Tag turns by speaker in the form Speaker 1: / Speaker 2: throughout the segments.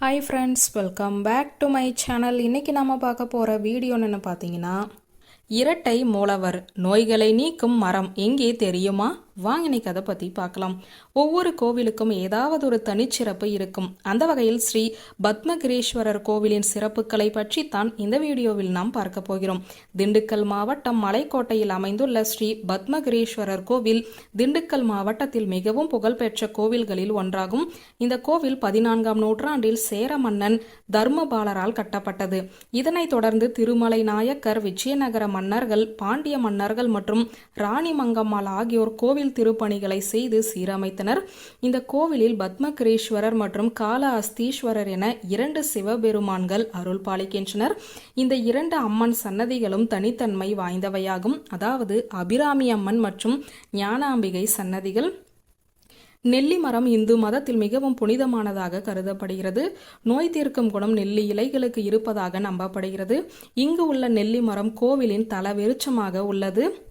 Speaker 1: Hi friends welcome back to my channel இன்னைக்கு நாம பார்க்க போகிற வீடியோ பார்த்தீங்கன்னா இரட்டை மூலவர் நோய்களை நீக்கும் மரம். எங்கே தெரியுமா? வாங்க இன்னைக்கு அதை பற்றி பார்க்கலாம். ஒவ்வொரு கோவிலுக்கும் ஏதாவது ஒரு தனிச்சிறப்பு இருக்கும். அந்த வகையில் ஸ்ரீ பத்மகிரீஸ்வரர் கோவிலின் சிறப்புகளை பற்றி தான் இந்த வீடியோவில் நாம் பார்க்க போகிறோம். திண்டுக்கல் மாவட்டம் மலைக்கோட்டையில் அமைந்துள்ள ஸ்ரீ பத்மகிரீஸ்வரர் கோவில் திண்டுக்கல் மாவட்டத்தில் மிகவும் புகழ்பெற்ற கோவில்களில் ஒன்றாகும். இந்த கோவில் பதினான்காம் நூற்றாண்டில் சேர மன்னன் தர்மபாலரால் கட்டப்பட்டது. இதனைத் தொடர்ந்து திருமலை நாயக்கர் விஜயநகர மன்னர்கள் பாண்டிய மன்னர்கள் மற்றும் ராணி மங்கம்மாள் ஆகியோர் கோவில் திருப்பணிகளை செய்து சீரமைத்தனர். இந்த கோவிலில் பத்மகிரீஸ்வரர் மற்றும் கால அஸ்தீஸ்வரர் என இரண்டு சிவபெருமான்கள் அருள் பாலிக்கின்றனர். இந்த இரண்டு அம்மன் சன்னதிகளும் தனித்தன்மை வாய்ந்தவையாகும். அதாவது அபிராமி அம்மன் மற்றும் ஞானாம்பிகை சன்னதிகள். நெல்லி மரம் இந்து மதத்தில் மிகவும் புனிதமானதாக கருதப்படுகிறது. நோய் தீர்க்கும் குணம் நெல்லி இலைகளுக்கு இருப்பதாக நம்பப்படுகிறது. இங்கு உள்ள நெல்லி மரம் கோவிலின் தலவெருச்சமாக உள்ளது.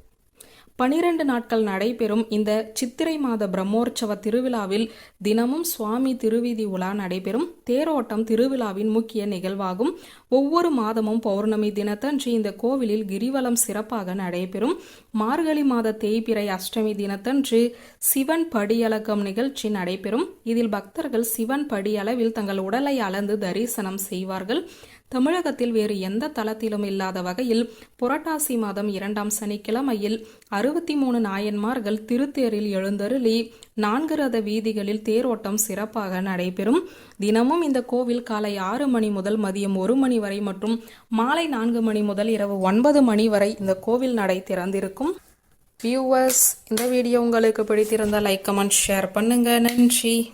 Speaker 1: பனிரெண்டு நாட்கள் நடைபெறும் இந்த சித்திரை மாத பிரம்மோற்சவ திருவிழாவில் தினமும் சுவாமி திருவீதி உலா நடைபெறும். தேரோட்டம் திருவிழாவின் முக்கிய நிகழ்வாகும். ஒவ்வொரு மாதமும் பௌர்ணமி தினத்தன்று இந்த கோவிலில் கிரிவலம் சிறப்பாக நடைபெறும். மார்கழி மாத தேய்பிறை அஷ்டமி தினத்தன்று சிவன் படியலகம் நிகழ்ச்சி நடைபெறும். இதில் பக்தர்கள் சிவன் படியளவில் தங்கள் உடலை அளந்து தரிசனம் செய்வார்கள். தமிழகத்தில் வேறு எந்த தளத்திலும் இல்லாத வகையில் புரட்டாசி மாதம் இரண்டாம் சனிக்கிழமையில் அறுபத்தி மூணு நாயன்மார்கள் திருத்தேரில் எழுந்தருளி நான்கு ரத வீதிகளில் தேரோட்டம் சிறப்பாக நடைபெறும். தினமும் இந்த கோவில் காலை ஆறு மணி முதல் மதியம் ஒரு மணி வரை மற்றும் மாலை நான்கு மணி முதல் இரவு ஒன்பது மணி வரை இந்த கோவில் நடை திறந்திருக்கும். வியூவர்ஸ் இந்த வீடியோ உங்களுக்கு பிடித்திருந்தால் லைக் கமெண்ட் ஷேர் பண்ணுங்க. நன்றி.